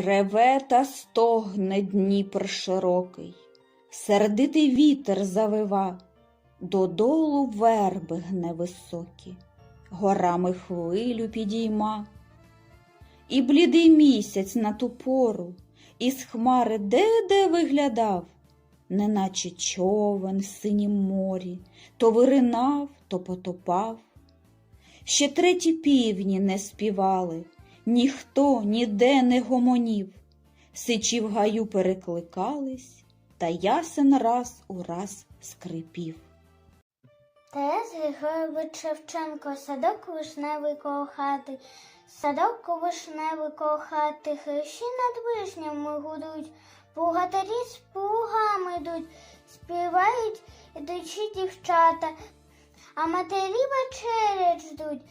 Реве та стогне Дніпр широкий, сердитий вітер завива, додолу верби гне високі, горами хвилю підійма. І блідий місяць на ту пору із хмари де-де виглядав, неначе човен в синім морі, то виринав, то потопав. Ще треті півні не співали, ніхто ніде не гомонів, сичі в гаю перекликались, та ясен раз у раз скрипів. Тарас Григорович Шевченко, садок вишневий коло хати, садок вишневий коло хати, над вишнями гудуть, плугатарі з плугами йдуть, співають ідучі дівчата, а матері вечерять ждуть.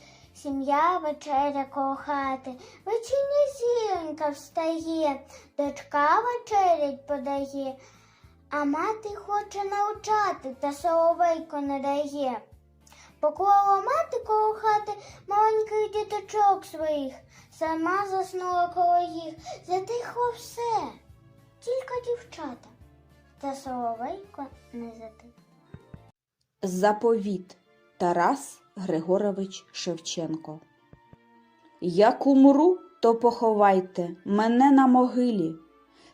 Сім'я вечеря коло хати, вечірня зіронька встає, дочка вечерять подає, а мати хоче навчати, та соловейко не дає. Поклала мати коло хати маленьких діточок своїх, сама заснула коло їх, затихло все, тільки дівчата, та соловейко не затих. Заповіт. Тарас Григорович Шевченко. Як умру, то поховайте мене на могилі,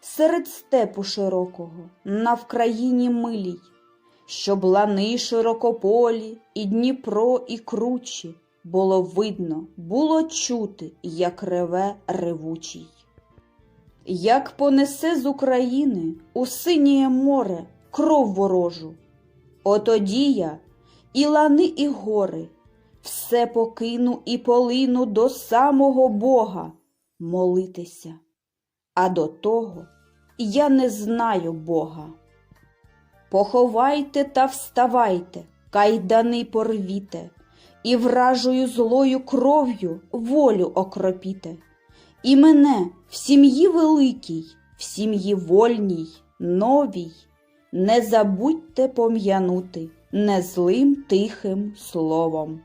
серед степу широкого, на Вкраїні милій, щоб лани широкополі, і Дніпро, і кручі було видно, було чути, як реве ревучий. Як понесе з України у синє море кров ворожу, отоді я і лани, і гори, все покину і полину до самого Бога молитися. А до того я не знаю Бога. Поховайте та вставайте, кайдани порвіте, і вражою злою кров'ю волю окропіте. І мене в сім'ї великій, в сім'ї вольній, новій, не забудьте пом'янути незлим тихим словом.